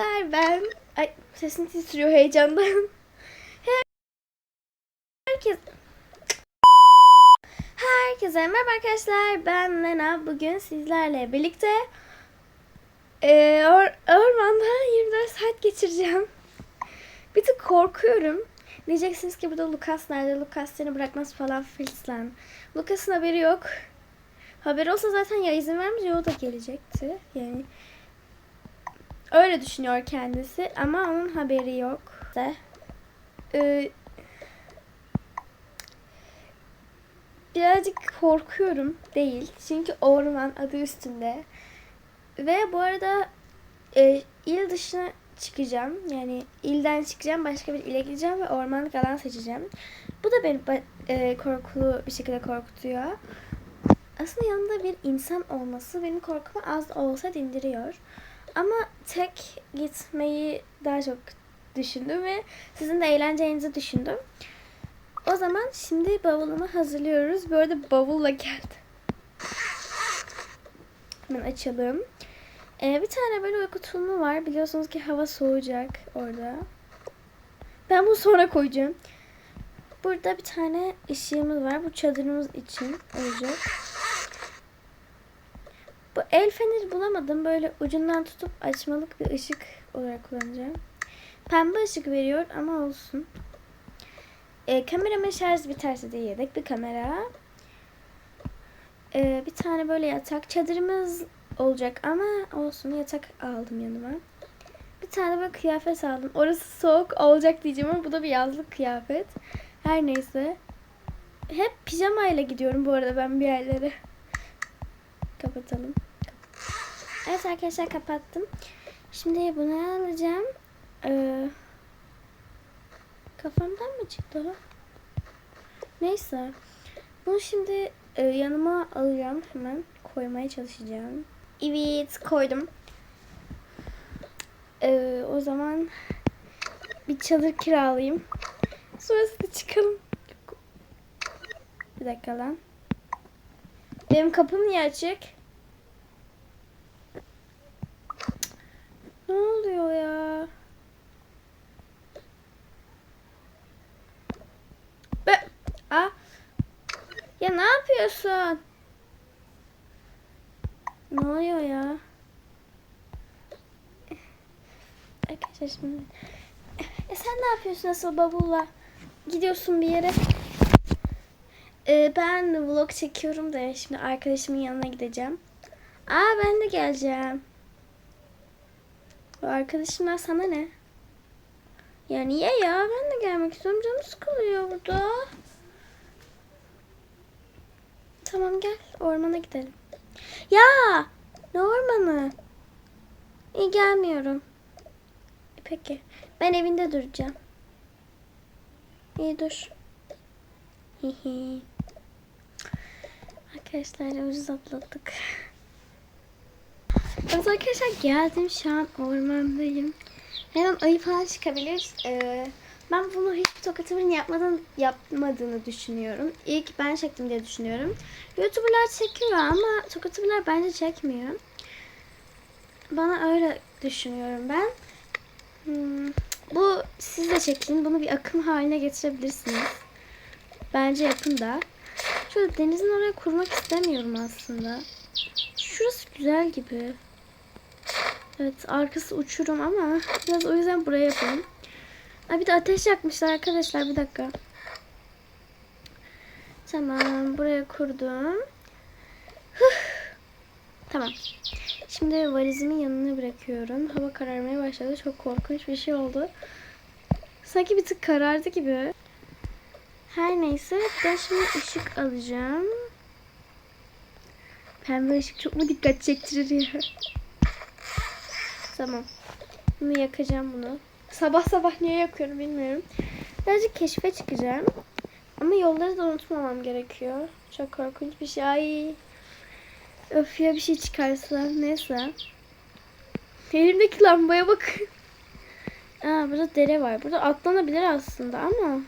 arkadaşlar ben ay sesim titriyor heyecandan. Herkes Herkese merhaba arkadaşlar. Ben Lena. Bugün sizlerle birlikte eee, or- ormanda 24 saat geçireceğim. Bir tık korkuyorum. Diyeceksiniz ki burada Lucas nerede? Lucas seni bırakmaz falan filan. Lucas'ın haberi yok. Haberi olsa zaten ya izin vermeyince o da gelecekti. Yani öyle düşünüyor kendisi ama onun haberi yok. De. Ee, birazcık korkuyorum değil. Çünkü orman adı üstünde. Ve bu arada e, il dışına çıkacağım. Yani ilden çıkacağım. Başka bir ile gideceğim ve ormanlık alan seçeceğim. Bu da beni e, korkulu bir şekilde korkutuyor. Aslında yanında bir insan olması benim korkumu az olsa dindiriyor. Ama tek gitmeyi daha çok düşündüm ve sizin de eğleneceğinizi düşündüm. O zaman şimdi bavulumu hazırlıyoruz. Bu arada bavulla geldim. Hemen açalım. Ee, bir tane böyle uyku tulumu var. Biliyorsunuz ki hava soğuyacak orada. Ben bunu sonra koyacağım. Burada bir tane ışığımız var. Bu çadırımız için olacak. Bu el feneri bulamadım. Böyle ucundan tutup açmalık bir ışık olarak kullanacağım. Pembe ışık veriyor ama olsun. E, kameramın şarj biterse de yedek bir kamera. E, bir tane böyle yatak. Çadırımız olacak ama olsun yatak aldım yanıma. Bir tane böyle kıyafet aldım. Orası soğuk olacak diyeceğim ama bu da bir yazlık kıyafet. Her neyse. Hep pijamayla gidiyorum bu arada ben bir yerlere. Kapatalım. Evet arkadaşlar kapattım. Şimdi bunu alacağım. Ee, kafamdan mı çıktı? Neyse. Bunu şimdi e, yanıma alacağım. Hemen koymaya çalışacağım. Evet koydum. Ee, o zaman bir çadır kiralayayım. Sonrasında çıkalım. Bir dakika lan. Benim kapım niye açık? Ne oluyor ya? Be Aa. Ya ne yapıyorsun? Ne oluyor ya? Arkadaşlar şimdi. E sen ne yapıyorsun asıl babulla? Gidiyorsun bir yere. Ee, ben vlog çekiyorum da şimdi arkadaşımın yanına gideceğim. Aa ben de geleceğim. Bu arkadaşımlar sana ne? Ya niye ya? Ben de gelmek istiyorum. Canım sıkılıyor burada. Tamam gel. Ormana gidelim. Ya! Ne ormanı? İyi gelmiyorum. Peki. Ben evinde duracağım. İyi dur. Arkadaşlar ucuz atlattık. Evet arkadaşlar geldim şu an ormandayım. Her an ayı falan çıkabilir. Ee, ben bunu hiç tokatımın yapmadan yapmadığını düşünüyorum. İlk ben çektim diye düşünüyorum. Youtuberlar çekiyor ama tokatımlar bence çekmiyor. Bana öyle düşünüyorum ben. Hmm, bu siz de çekin. Bunu bir akım haline getirebilirsiniz. Bence yapın da. Şöyle denizin oraya kurmak istemiyorum aslında. Şurası güzel gibi. Evet arkası uçurum ama biraz o yüzden buraya yapalım. Aa, bir de ateş yakmışlar arkadaşlar bir dakika. Tamam buraya kurdum. Huh. Tamam. Şimdi valizimin yanına bırakıyorum. Hava kararmaya başladı. Çok korkunç bir şey oldu. Sanki bir tık karardı gibi. Her neyse ben şimdi ışık alacağım. Pembe ışık çok mu dikkat çektirir ya? Tamam. Bunu yakacağım bunu. Sabah sabah niye yakıyorum bilmiyorum. Birazcık keşfe çıkacağım. Ama yolları da unutmamam gerekiyor. Çok korkunç bir şey. Ay. Öf ya bir şey çıkarsa. Neyse. Elimdeki lambaya bakın. Aa burada dere var. Burada atlanabilir aslında ama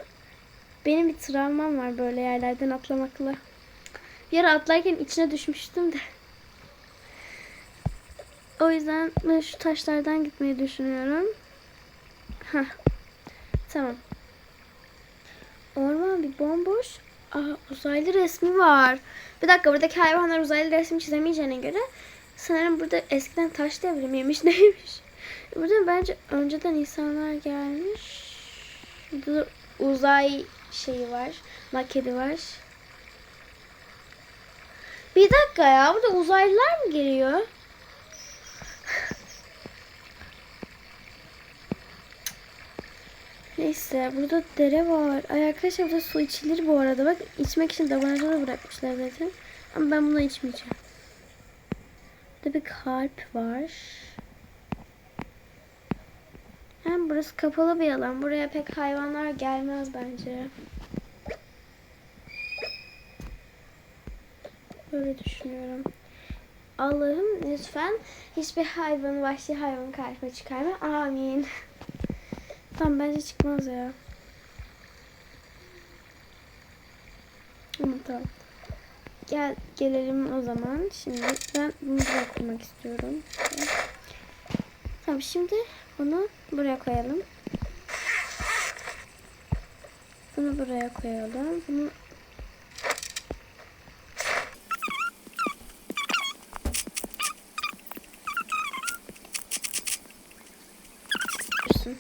benim bir travmam var böyle yerlerden atlamakla. Bir ara atlarken içine düşmüştüm de. O yüzden ben şu taşlardan gitmeyi düşünüyorum. Heh. Tamam. Orman bir bomboş. Aa, uzaylı resmi var. Bir dakika buradaki hayvanlar uzaylı resmi çizemeyeceğine göre sanırım burada eskiden taş devrimiymiş neymiş. Burada bence önceden insanlar gelmiş. Burada da uzay şeyi var. Maketi var. Bir dakika ya burada uzaylılar mı geliyor? Neyse burada dere var. Ay arkadaşlar burada su içilir bu arada. Bak içmek için tabanca da bırakmışlar zaten. Ama ben bunu içmeyeceğim. Burada bir kalp var. Hem burası kapalı bir alan. Buraya pek hayvanlar gelmez bence. Böyle düşünüyorum. Allah'ım lütfen hiçbir hayvanı, vahşi hayvanı karşıma çıkarma. Amin. Tamam bence çıkmaz ya. Ama tamam. Gel gelelim o zaman. Şimdi ben bunu bırakmak istiyorum. Tamam şimdi bunu buraya koyalım. Bunu buraya koyalım. Bunu Dursun.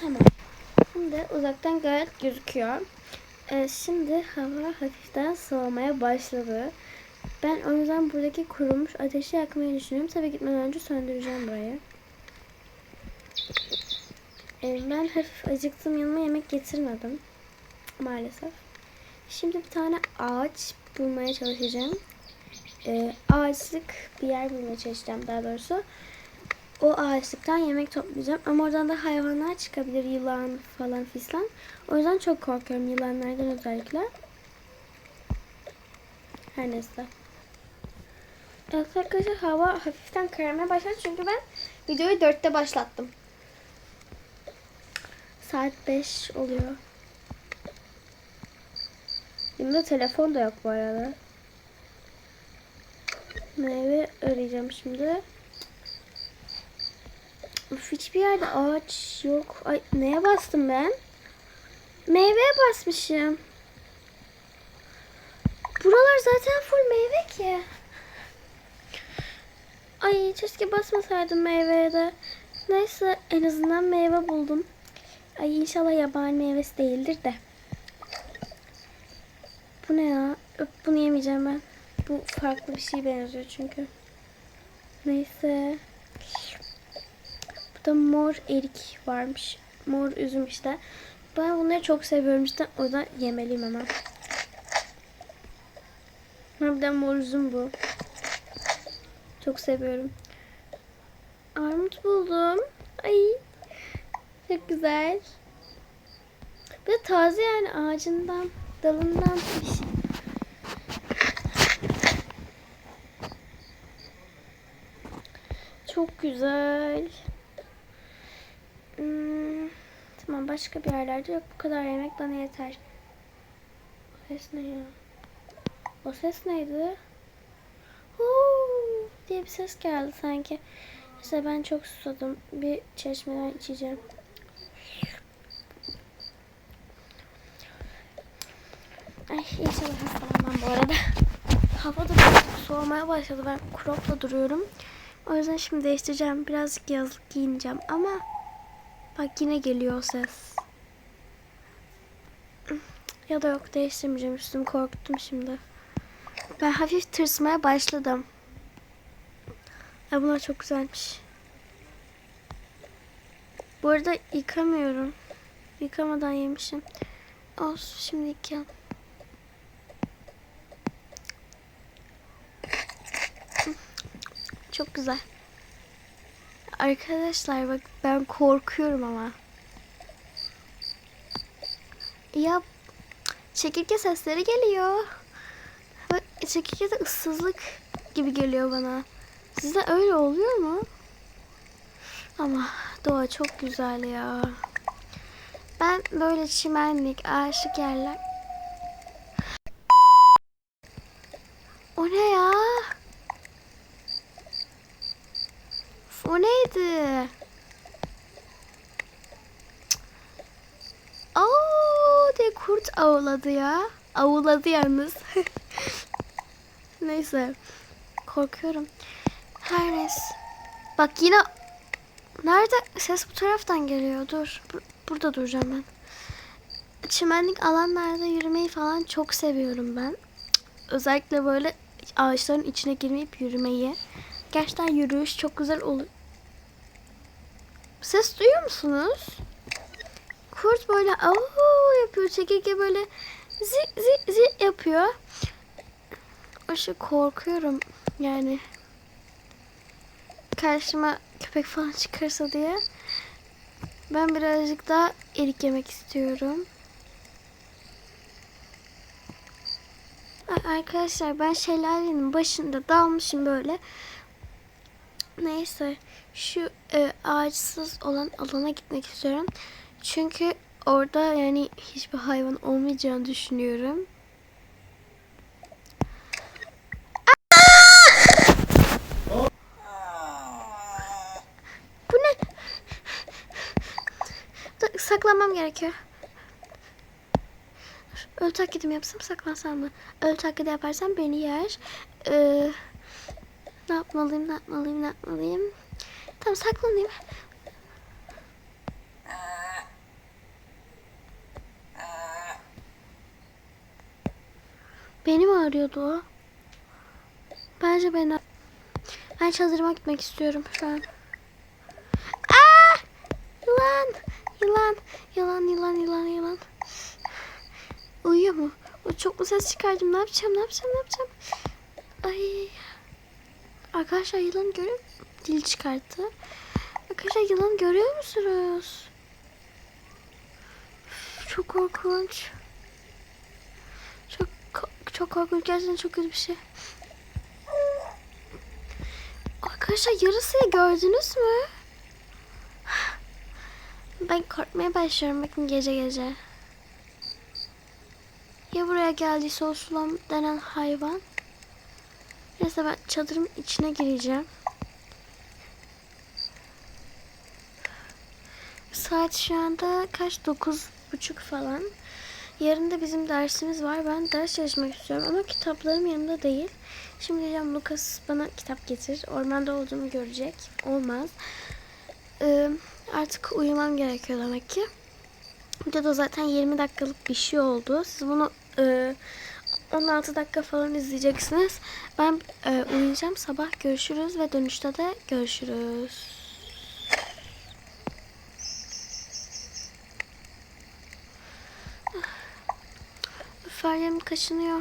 Tamam. Şimdi uzaktan gayet gözüküyor. Ee, şimdi hava hafiften soğumaya başladı. Ben o yüzden buradaki kurumuş ateşi yakmayı düşünüyorum. Tabii gitmeden önce söndüreceğim burayı. Ee, ben hafif acıktım yanıma yemek getirmedim. Maalesef. Şimdi bir tane ağaç bulmaya çalışacağım. Ee, ağaçlık bir yer bulmaya çalışacağım daha doğrusu. O ağaçlıktan yemek toplayacağım. Ama oradan da hayvanlar çıkabilir. Yılan falan fistan. O yüzden çok korkuyorum yılanlardan özellikle. Her neyse. Evet arkadaşlar hava hafiften kararmaya başladı. Çünkü ben videoyu dörtte başlattım. Saat 5 oluyor. Yanımda telefon da yok bu arada. Meyve arayacağım şimdi. Of hiçbir yerde ağaç yok. Ay neye bastım ben? Meyveye basmışım. Buralar zaten full meyve ki. Ay keşke basmasaydım meyveye de. Neyse en azından meyve buldum. Ay inşallah yabani meyvesi değildir de. Bu ne ya? Bunu yemeyeceğim ben. Bu farklı bir şey benziyor çünkü. Neyse. Burada mor erik varmış. Mor üzüm işte. Ben bunları çok seviyorum işte. O yüzden yemeliyim hemen. Harbiden mor üzüm bu. Çok seviyorum. Armut buldum. Ay. Çok güzel. Bir de taze yani ağacından, dalından bir şey. Çok güzel. Hmm, başka bir yerlerde yok. Bu kadar yemek bana yeter. O ses ne ya? O ses neydi? Huu diye bir ses geldi sanki. İşte ben çok susadım. Bir çeşmeden içeceğim. Ay inşallah hastalanmam bu arada. Hava da soğumaya başladı. Ben cropla duruyorum. O yüzden şimdi değiştireceğim. Birazcık yazlık giyineceğim ama bak yine geliyor ses. Ya da yok değiştirmeyeceğim üstümü korkuttum şimdi. Ben hafif tırsmaya başladım. Ay bunlar çok güzelmiş. Bu arada yıkamıyorum. Yıkamadan yemişim. Olsun şimdi yıkayalım. Çok güzel. Arkadaşlar bak ben korkuyorum ama. Ya çekirge sesleri geliyor. Bak çekirge de ıssızlık gibi geliyor bana. Size öyle oluyor mu? Ama doğa çok güzel ya. Ben böyle çimenlik, ağaçlık yerler. O ne ya? Hadi. Oo diye kurt avladı ya. Avladı yalnız. Neyse. Korkuyorum. Her neyse. Bak yine nerede ses bu taraftan geliyor. Dur. Bu- burada duracağım ben. Çimenlik alanlarda yürümeyi falan çok seviyorum ben. Özellikle böyle ağaçların içine girmeyip yürümeyi. Gerçekten yürüyüş çok güzel olur. Ses duyuyor musunuz? Kurt böyle au yapıyor. Çekirge böyle zi zi zi yapıyor. Aşırı korkuyorum yani. Karşıma köpek falan çıkarsa diye. Ben birazcık daha erik yemek istiyorum. Arkadaşlar ben şelalenin başında dalmışım böyle. Neyse şu e, ağaçsız olan alana gitmek istiyorum. Çünkü orada yani hiçbir hayvan olmayacağını düşünüyorum. Bu ne? Saklanmam gerekiyor. Ölü taklidi mi yapsam saklansam mı? Ölü taklidi yaparsam beni yer. Ee, ne yapmalıyım, ne yapmalıyım, ne yapmalıyım? Tamam saklanayım. Beni mi arıyordu o? Bence beni... Ben çadırıma gitmek istiyorum şu an. Aa! Yılan! Yılan! Yılan, yılan, yılan, yılan. Uyuyor mu? O çok mu ses çıkardım? Ne yapacağım? Ne yapacağım? Ne yapacağım? Ay. Arkadaşlar yılan görüyor Dil çıkarttı. Arkadaşlar yılan görüyor musunuz? Çok korkunç. Çok çok korkunç. Gerçekten çok kötü bir şey. Arkadaşlar yarısıyı gördünüz mü? Ben korkmaya başlıyorum bakın gece gece. Ya buraya geldiyse o denen hayvan. Neyse ben çadırın içine gireceğim. Saat şu anda kaç? Dokuz buçuk falan. Yarın da bizim dersimiz var. Ben ders çalışmak istiyorum ama kitaplarım yanımda değil. Şimdi diyeceğim Lucas bana kitap getir. Ormanda olduğumu görecek. Olmaz. Ee, artık uyumam gerekiyor demek ki. Video da zaten 20 dakikalık bir şey oldu. Siz bunu e, 16 dakika falan izleyeceksiniz. Ben e, uyuyacağım. Sabah görüşürüz ve dönüşte de görüşürüz. Feryem kaşınıyor.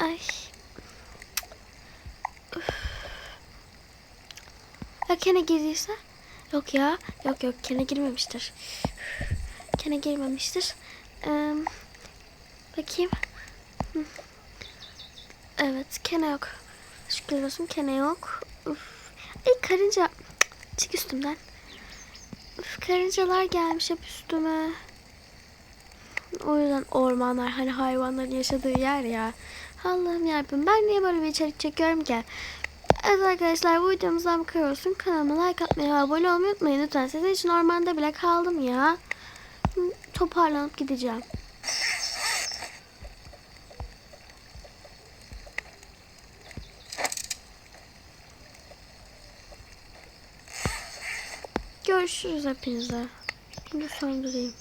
Ay. Üf. Ya kene girdiyse? Yok ya. Yok yok kene girmemiştir. Kene girmemiştir. Ee, bakayım. Evet kene yok. Şükür olsun kene yok. Uf. Ay karınca. Çık üstümden. Uf, karıncalar gelmiş hep üstüme. O yüzden ormanlar hani hayvanların yaşadığı yer ya. Allah'ım yarabbim ben niye böyle bir içerik çekiyorum ki? Evet arkadaşlar bu videomuzdan bu kadar olsun. Kanalıma like atmayı abone olmayı unutmayın lütfen. Sizin için ormanda bile kaldım ya. Toparlanıp gideceğim. Görüşürüz hepinize. Şimdi söndüreyim.